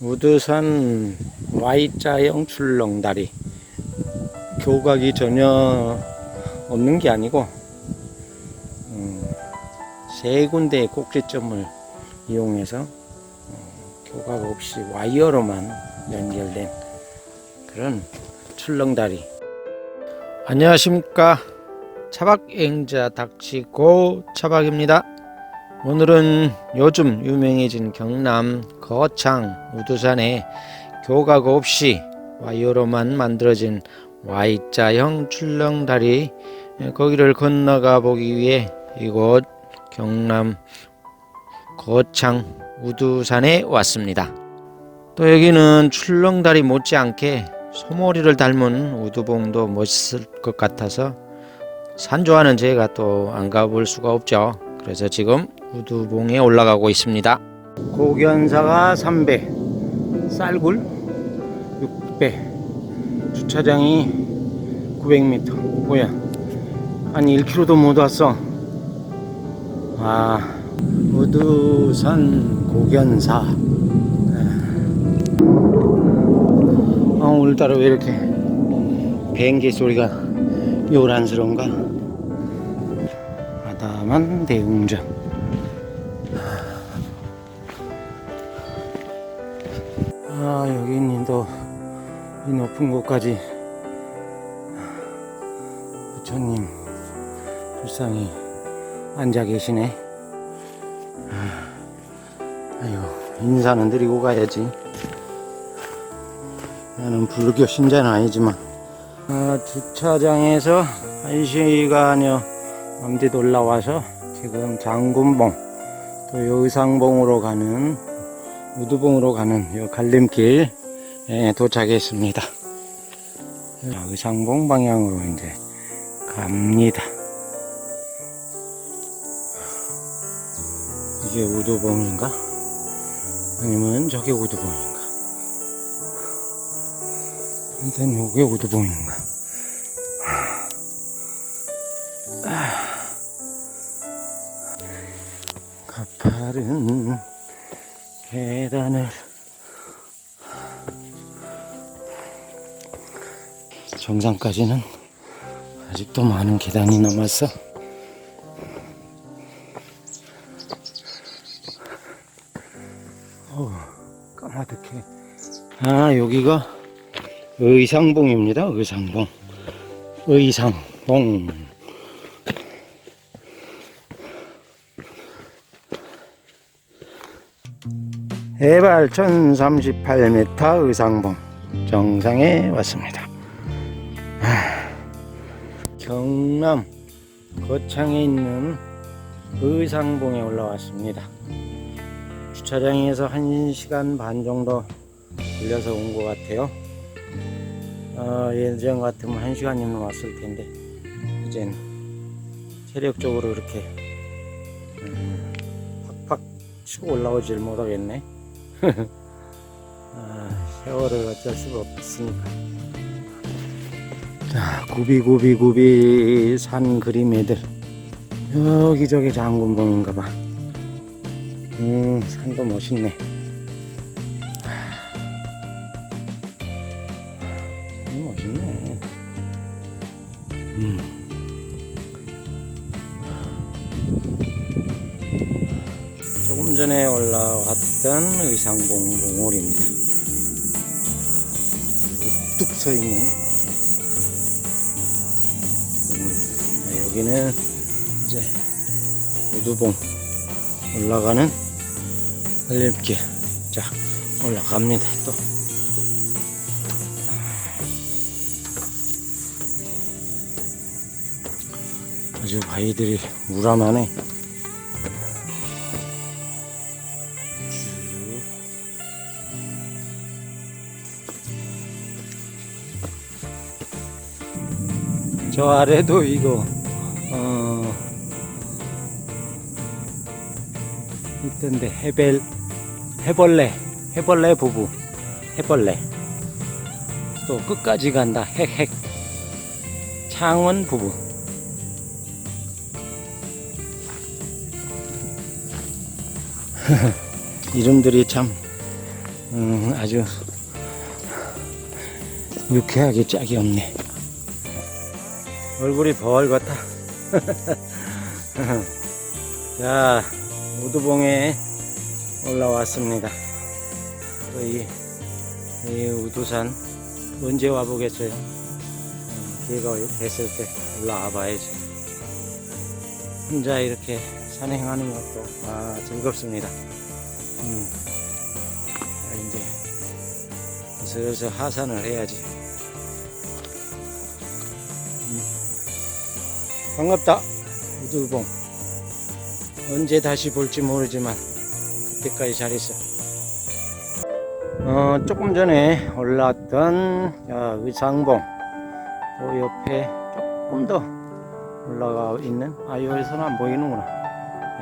우드산 Y자형 출렁다리. 교각이 전혀 없는 게 아니고 음, 세 군데의 꼭지점을 이용해서 어, 교각 없이 와이어로만 연결된 그런 출렁다리. 안녕하십니까. 차박행자 닥치고 차박입니다. 오늘은 요즘 유명해진 경남 거창 우두산에 교각 없이 와이어로만 만들어진 Y자형 출렁다리 예, 거기를 건너가 보기 위해 이곳 경남 거창 우두산에 왔습니다. 또 여기는 출렁다리 못지않게 소머리를 닮은 우두봉도 멋있을 것 같아서 산 좋아하는 제가 또 안 가볼 수가 없죠. 그래서 지금 우두봉에 올라가고 있습니다. 고견사가 3배, 쌀굴 6배, 주차장이 900m. 뭐야? 한 1km도 못 왔어. 아, 우두산 고견사. 아, 오늘따라 왜 이렇게 비행기 소리가 요란스러운가? 아담한 대웅전. 또, 이 높은 곳까지 부처님 불상이 앉아 계시네. 아, 아유, 인사는 드리고 가야지. 나는 불교 신자는 아니지만, 아, 주차장에서 한 시간여 남짓 올라와서 지금 장군봉, 또 의상봉으로 가는, 우두봉으로 가는 요 갈림길 에 도착했습니다. 의상봉 방향으로 이제 갑니다. 이게 우두봉인가? 아니면 저게 우두봉인가? 일단 요게 우두봉인가? 가파른 계단을 정상까지는 아직도 많은 계단이 남았어. 어우, 까마득해. 아, 여기가 의상봉입니다. 의상봉. 의상봉. 해발 1038m 의상봉 정상에 왔습니다. 경남 거창에 있는 의상봉에 올라왔습니다. 주차장에서 1시간 반 정도 걸려서 온 것 같아요. 어, 예전 같으면 1시간이면 왔을 텐데 이젠 체력적으로 이렇게 음, 팍팍 치고 올라오질 못하겠네. 아, 세월을 어쩔 수가 없으니까. 자, 구비구비구비 산 그림 애들. 여기저기 장군봉인가 봐. 음, 산도 멋있네. 산이 멋있네. 음. 조금 전에 올라왔던 의상봉 봉홀입니다. 우뚝 서 있는 여기는 이제 우두봉 올라가는 갈림길. 자, 올라갑니다. 또. 아주 바위들이 우람하네. 쭉. 저 아래도 이거 있던데 해벨 해벌레 해벌레 부부 해벌레 또 끝까지 간다 핵핵 창원 부부 이름들이 참 음, 아주 유쾌하게 짝이 없네. 얼굴이 벌겋다. 자, 우두봉에 올라왔습니다. 또 이, 이 우두산 언제 와보겠어요? 음, 기회가 됐을 때 올라와 봐야지. 혼자 이렇게 산행하는 것도 아, 즐겁습니다. 음. 자, 이제 슬슬 하산을 해야지. 음. 반갑다, 우두봉. 언제 다시 볼지 모르지만 그때까지 잘 있어. 어, 조금 전에 올라왔던 야, 의상봉 그 옆에 조금 더 올라가 있는 아 여기서는 안 보이는구나.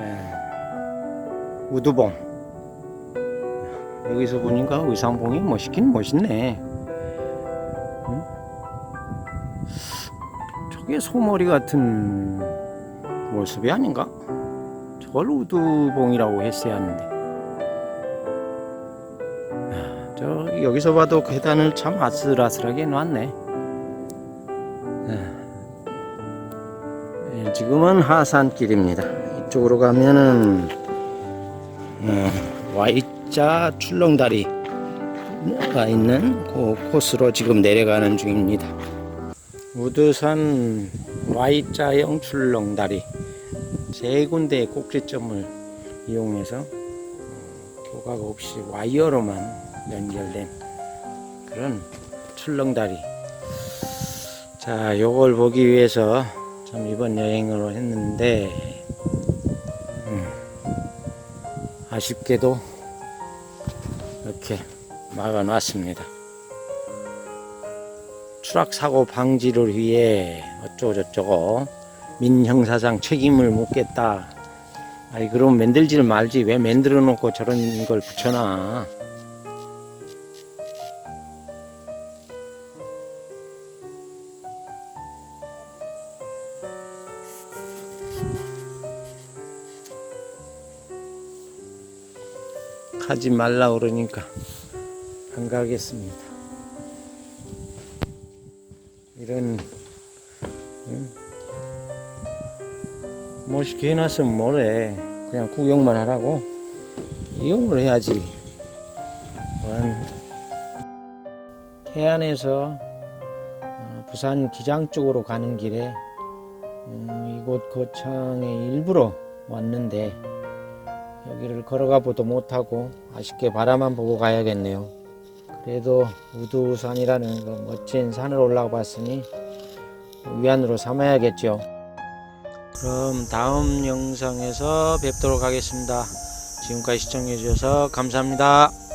예. 우두봉 여기서 보니까 의상봉이 멋있긴 멋있네. 응? 저게 소머리 같은 모습이 아닌가? 저걸 우두봉이라고 했어야 하는데. 야, 저 여기서 봐도 계단을 참 아슬아슬하게 놨네. 예, 지금은 하산길입니다. 이쪽으로 가면은 어, Y자 출렁다리가 있는 그 코스로 지금 내려가는 중입니다. 우두산 Y자형 출렁다리 세 군데의 꼭지점을 이용해서 교각 없이 와이어로만 연결된 그런 출렁다리. 자, 요걸 보기 위해서 참 이번 여행으로 했는데 음, 아쉽게도 이렇게 막아 놨습니다. 추락 사고 방지를 위해 어쩌고 저쩌고 민 형사상 책임을 묻겠다. 아니 그럼 만들지를 말지 왜 만들어 놓고 저런 걸 붙여놔. 가지 말라 그러니까 안 가겠습니다. 이런 응? 멋있게 해놨으면 뭐래 그냥 구경만 하라고 이용을 해야지 원 태안에서 어, 부산 기장 쪽으로 가는 길에 음, 이곳 거창에 일부러 왔는데 여기를 걸어가 보도 못하고 아쉽게 바라만 보고 가야겠네요. 그래도 우두산이라는 그 멋진 산을 올라가 봤으니 위안으로 삼아야겠죠. 그럼 다음 영상에서 뵙도록 하겠습니다. 지금까지 시청해 주셔서 감사합니다.